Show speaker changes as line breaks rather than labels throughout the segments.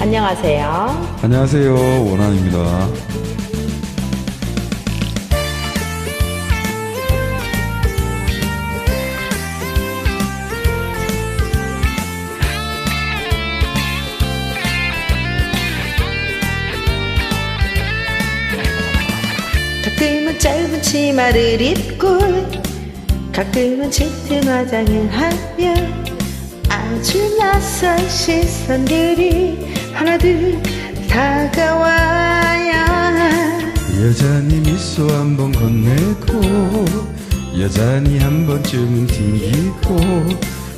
안녕하세요.
안녕하세요. 원한입니다.
가끔은 짧은 치마를 입고 가끔은 짙은 화장을 하며 아주 낯선 시선들이 하나둘 다가와요
여전히 미소 한 번 건네고 여전히 한 번쯤은 튕기고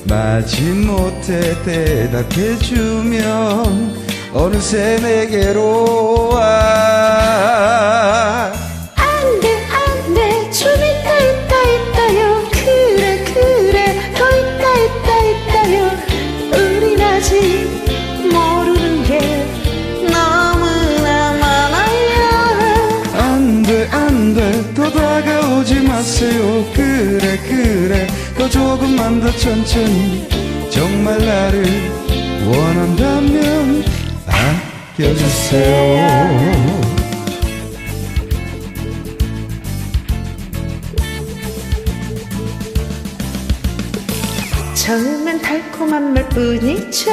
마지못해 대답해주면 어느새 내게로 와 마세요 그래 그래. 더 조금만 더 천천히. 정말 나를 원한다면 아껴주세요.
처음엔 달콤한 말뿐이죠.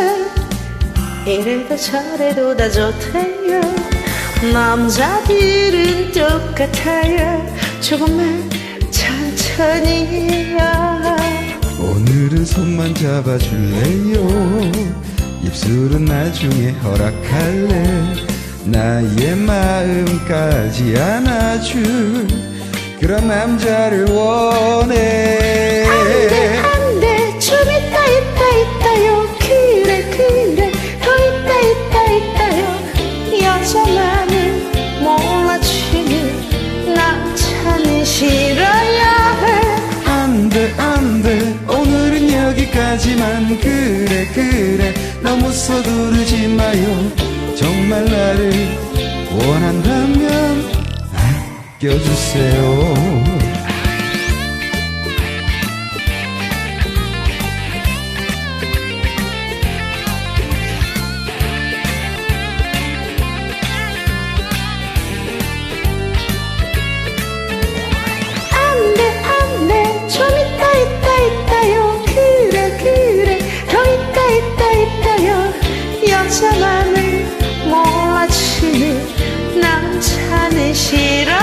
이래도 저래도 다 좋대요. 남자들은 똑같아요. 조금만 천천히요
오늘은 손만 잡아줄래요? 입술은 나중에 허락할래? 나의 마음까지 안아줄 그런 남자를 원 여기까지만 그래 그래. 너무 서두르지 마요. 정말 나를 원한다면
아껴주세요 여자만을 몰라주는 남자는 싫어요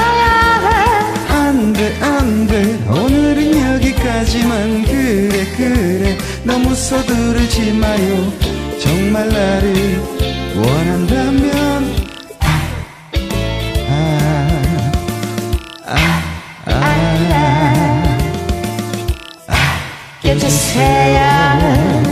안돼 안돼. 오늘은 여기까지만 그래 그래. 너무 서두르지 마요. 정말 나를 원한다면. 아, 아, 아, 아,
껴주세요